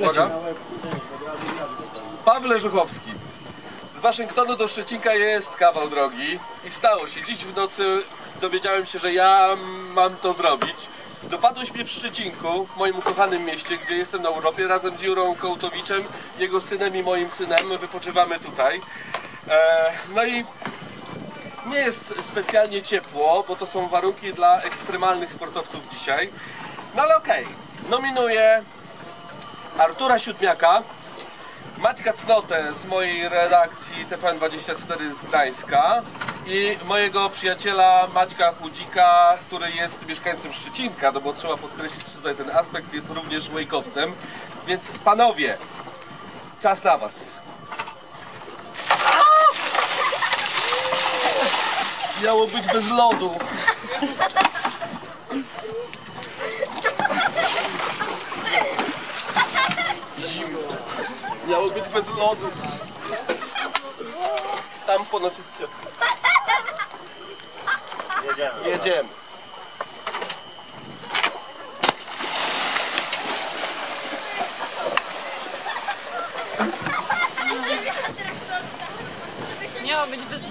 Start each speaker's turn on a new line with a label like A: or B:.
A: Uwaga. Pawle Żuchowski. Z Waszyngtonu do Szczecinka jest kawał drogi i stało się. Dziś w nocy dowiedziałem się, że ja mam to zrobić. Dopadłeś mnie w Szczecinku, w moim ukochanym mieście, gdzie jestem na urlopie, razem z Jurą Kołtowiczem, jego synem i moim synem. Wypoczywamy tutaj. E, no i nie jest specjalnie ciepło, bo to są warunki dla ekstremalnych sportowców dzisiaj. No ale okej, nominuję Artura Siódmiaka, Maćka Cnotę z mojej redakcji TVN24 z Gdańska i mojego przyjaciela Maćka Chudzika, który jest mieszkańcem Szczecinka, no bo trzeba podkreślić tutaj ten aspekt, jest również łejkowcem. Więc panowie, czas na was. Miało być bez lodu. Miało być bez lodu. Tam ponoć jest ciepło.
B: Jedziemy.
A: Jedziemy.
C: Miało być bez